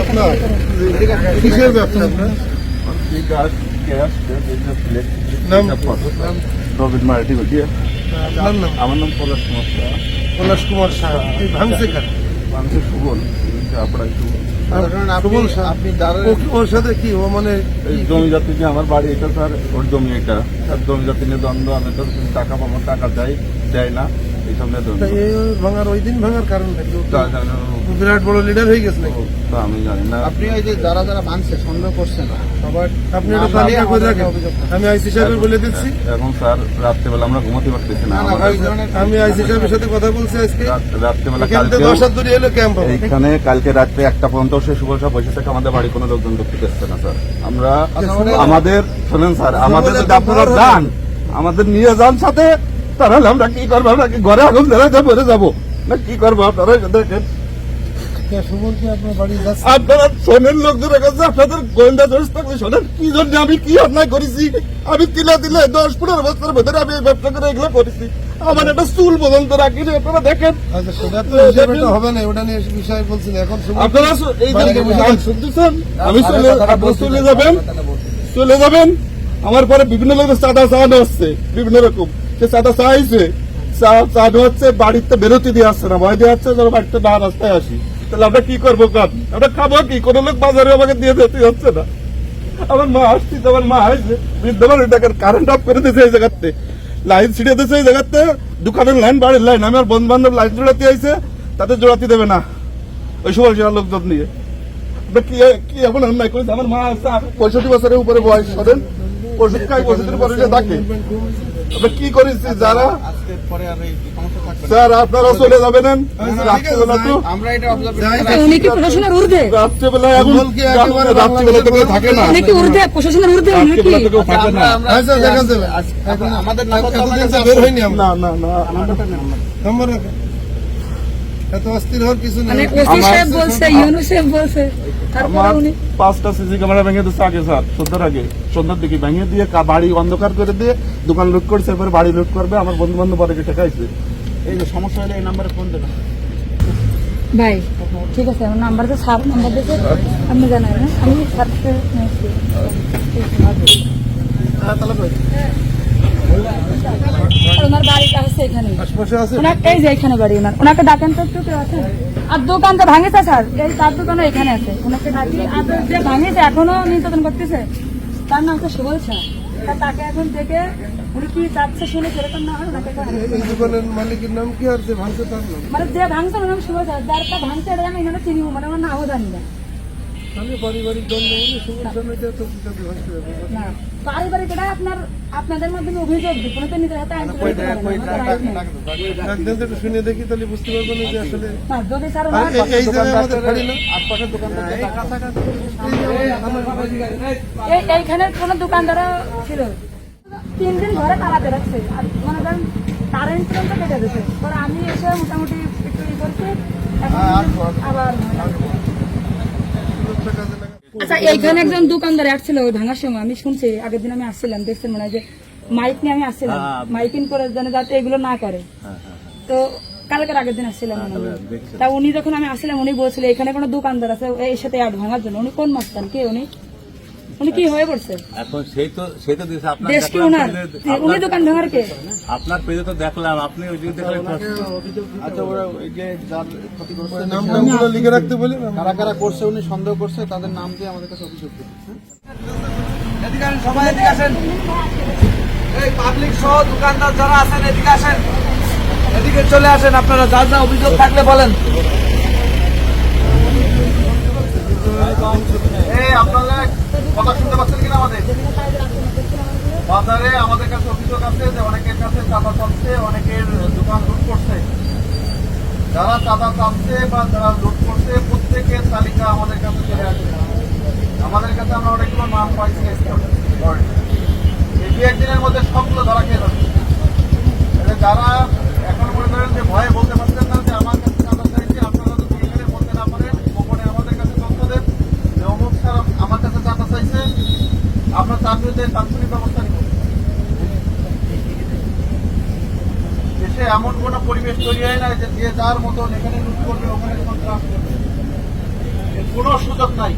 আপনার কিসের ব্যবসা? আপনার নাম? রবিন মারাঠি বলছি। আপনার নাম? আমার নাম পলাশ কুমার শাহ। পলাশ কুমার শাহ। ভাঙছে কেন? মানুষের সুবল। আপনার সুবল ও- ওর সাথে কি? ও মানে জমি জাতি যে আমার বাড়ি এটা স্যার ওর জমি এটা। তার জমি জাতি নিয়ে দ্বন্দ্ব আমি তো টাকা পাবো টাকা দেয় দেয় না। এইসব নিয়ে তা ভাঙার ওই দিন ভাঙার কারণটা কি ও তো তা জানি না, বিরাট বড় লিডার হয়ে গেছে নাকি? আমি জানি না। আপনি এই যে যারা যারা মানছে সন্দেহ করছেন সবার আপনি একটা তালিকা করে রাখেন আমি আইসি সাহেবের বলে দিচ্ছি। এখন স্যার রাত্রেবেলা আমরা ঘুমাতে পারতেছি না। না, না, আমাদের ওই ধরনের- আমি আইসি সাহেবের সাথে কথা বলছি আজকে। রাত্রেবেলা কালকে দশ দূরে এলো ক্যাম্প হবে। এইখানে কালকে রাত্রে একটা পর্যন্ত সে সুবল সাহেব বসে থেকে আমাদের বাড়ি কোনো লোকজন দেখতে পেচ্ছে না স্যার। আমরা আমাদের শোনেন স্যার আমাদের যদি আপনারা যান আমাদের নিয়ে যান সাথে। তাহলে আমরা কি করব? আমরা কি ঘরে আগুন যাব? না কি করব আপনারা দেখেন। সুমন কি আপনার বাড়ি যাচ্ছে? আপনারা শোনেন লোকজনের কাছে আপনাদের গোয়েন্দা দোষ থাকলে শোনেন কি জন্য আমি কি অন্যায় করেছি? আমি তিলে তিলে দশ পনেরো বছরের ভেতরে আমি এই ব্যবসা করে এগুলো করেছি। আমার একটা চুল পর্যন্ত রাখিনি আপনারা দেখেন। আচ্ছা হবে না ওটা নিয়ে বিষয় এখন আপনারা এই। শুনতেছেন? আমি চলে যাবেন। চলে যাবেন। আমার পরে বিভিন্ন লোকের চাঁদা চাওয়ানো হচ্ছে বিভিন্ন রকম। চাইছে হচ্ছে বাড়িতে বেরোতে দিয়ে আসছে না, ভয় দিয়ে আসছে যেন বাড়িতে না রাস্তায় আসি। তাহলে আমরা কি করব কাজ আমরা খাব কি? কোনো লোক বাজারে আমাকে দিয়ে হচ্ছে না। আমার মা আসছি, আমার মা আসছে, বৃদ্ধ মানুষ দেখেন কারেন্ট অফ করে দিয়েছে এই জায়গাতে। লাইন ছিঁড়ে দিয়েছে এই জায়গাতে। দোকানের লাইন বাড়ির লাইন আমার বন্ধু বান্ধব লাইন জোড়াতে আইছে, তাদের জোড়াতে দেবে না। ওই সেরা লোকজন নিয়ে। কি কি এমন অন্যায় করেছে? আমার মা পঁয়ষট্টি বছরের উপরে বয়স, শোনেন। ওষুধ খাই ওষুধের পরে থাকে। আমরা কি করেছি যারা আজকে পরে আর এই সমস্যা থাকবে না। স্যার আপনারা চলে যাবেন আচ্ছা এত অস্থির হওয়ার কিছু মানে নেই বলছে ইউনু সাহেব বলছে। আমার পাঁচটা সিসি ক্যামেরা ভেঙে দিচ্ছে আগে স্যার সন্ধ্যার আগে। সন্ধ্যার দিকে ভেঙে দিয়ে বাড়ি অন্ধকার করে দিয়ে দোকান লুট করছে এরপরে বাড়ি লুট করবে আমার বন্ধু বান্ধব অনেকে ঠেকাইছে। এই যে সমস্যা হলে এই নাম্বারে ফোন দেবেন। ভাই ঠিক আছে আমার নাম্বার তো সার নাম্বার দিতে আপনি জানেন না আমি সারতে নিয়েছি। আর ওনার বাড়িটা হচ্ছে এখানে। ওনার এই যে এখানে বাড়ি ওনার ওনাকে ডাকেন তো একটু কেউ আছেন আর দোকানটা ভাঙেছে স্যার। এই তার দোকানও এখানে আছে। ওনাকে ডাকি। আর যে ভাঙেছে এখনও নির্যাতন করতেছে তার নাম তো সুবল তাকে এখন থেকে উনি কি চাচ্ছে শুনে সেরকম না হয় ওনাকে এই দোকানের মালিকের নাম কি আর যে ভাঙছে তার নাম? মানে যে ভাঙছে ওনার নাম সুবল যারটা ভাঙছে এটা আমি এখানে চিনি মানে আমার নামও জানি না। আমি পারিবারিক দ্বন্দ্ব সুমন সামনে তো কি কাজে ভাঙছে ব্যাপার। না। পারিবারিক এটা আপনার আপনাদের মাধ্যমে অভিযোগ কোনো তো নিজের হাতে আইন করে দিতে পারে না, আমাদের right নেই। একদিন তো একটু শুনে দেখি তাহলে বুঝতে পারব না যে আসলে যদি স্যার এই- এই জায়গায় আমাদের খালি না। আশপাশের দোকানদার এই এইখানে কোনো দোকানদার ছিল। তিন দিন ঘরে তালাতে রাখছে। আর মনে করেন কারেন্ট পর্যন্ত কেটে দিচ্ছে পরে আমি এসে মোটামুটি একটু ই করছি। এখন আবার সুরক্ষা কাজে লাগা আচ্ছা এইখানে একজন দোকানদার আসছিল ওই ভাঙার সময়। আমি শুনছি আগের দিন আমি আসছিলাম দেখছেন মনে হয় যে মাইক নিয়ে আমি আসছিলাম। মাইকিং করার জন্য যাতে এগুলো না করে। তো কালকের আগের দিন আসছিলাম তা উনি যখন আমি আসছিলাম উনি বলছিল এখানে কোনো দোকানদার আছে এর সাথে অ্যাড ভাঙার জন্য। উনি কোন মাস্তান কে উনি? উনি কি হয়ে পড়ছে? এখন সেই তো সেই তো দিয়েছে। আপনার দেশ কি দেখলাম ওনার পেজে- উনি দোকান ভাঙার কে আপনার পেজে তো দেখলাম আপনি ওই দিকে দেখলেন আচ্ছা ওরা ওই যে যার নাম নামগুলো লিখে রাখতে বলি। কারা কারা করছে? উনি সন্দেহ করছে তাদের নাম দিয়ে আমাদের কাছে অভিযোগ দিন এদিকে আসেন সবাই এদিকে আসেন। এই পাবলিক সহ দোকানদার যারা আছেন এদিকে আসেন। এদিকে চলে আসেন আপনারা যার যা অভিযোগ থাকলে বলেন। এই আপনারা কথা শুনতে পাচ্ছেন কিনা আমাদের? বাজারে আমাদের কাছে অভিযোগ আছে যে অনেকের কাছে চাঁদা চাচ্ছে, অনেকের দোকান লুট করছে। যারা চাঁদা চাচ্ছে বা যারা লুট করছে, প্রত্যেকের তালিকা আমাদের কাছে চলে আসবে আমাদের কাছে আমরা অনেকগুলো নাম পাইছি। এই দু একদিনের মধ্যে সবগুলো ধরা খেয়ে যাচ্ছে। যারা এখন মনে করেন যে ভয়ে বলতে পারছেন না যে আমার কাছে চাঁদা চাইছে আপনারা যদি এখানে বলতে না পারেন গোপনে আমাদের কাছে তথ্য দেন যে অমুক স্যার আমার কাছে চাঁদা চাইছে আমরা দেশে এমন কোনো পরিবেশ তৈরি হয় না যে যে যার মতন এখানে লুট করবে ওখানে সন্ত্রাস করবে। কোনো সুযোগ নাই।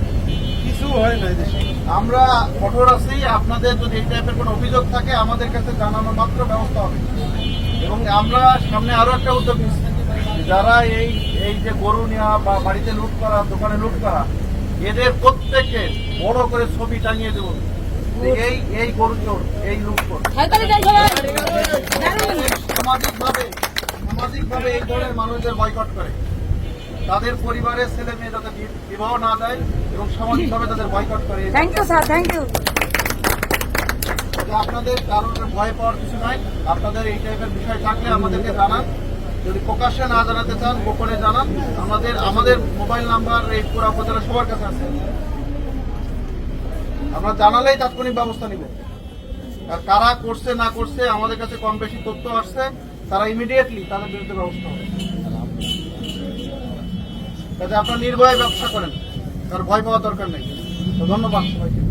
কিছু হয় না এদেশে আমরা কঠোর আছি আপনাদের যদি এই টাইপের কোনো অভিযোগ থাকে আমাদের কাছে জানানো মাত্র ব্যবস্থা হবে। এবং আমরা সামনে আরও একটা উদ্যোগ নিচ্ছি। যারা এই এই যে গরু নেওয়া বা বাড়িতে লুট করা দোকানে লুট করা এদের প্রত্যেককে বড় করে ছবি টাঙিয়ে দেবো। এই এই গরু এই লুট কর হাততালি দেন সবাই দারুণ। সামাজিক ভাবে সামাজিক ভাবে এই ধরনের মানুষদের বয়কট করে। তাদের পরিবারের ছেলে মেয়ে যাতে বিবাহ না দেয় এবং সামাজিক ভাবে তাদের বয়কট করে thank you sir thank you আপনাদের কারোর ভয় পাওয়ার কিছু নাই। আপনাদের এই টাইপের বিষয় থাকলে আমাদেরকে জানান। যদি প্রকাশ্যে না জানাতে চান গোপনে জানান। আমাদের আমাদের মোবাইল নাম্বার এই পুরা উপজেলা সবার কাছে আছে। আমরা জানালেই তাৎক্ষণিক ব্যবস্থা নিব। আর কারা করছে, না করছে, আমাদের কাছে কম বেশি তথ্য আসছে, তারা ইমিডিয়েটলি তাদের বিরুদ্ধে ব্যবস্থা হবে। যাতে আপনারা নির্ভয়ে ব্যবসা করেন তার ভয় পাওয়ার দরকার নেই। ধন্যবাদ সবাইকে।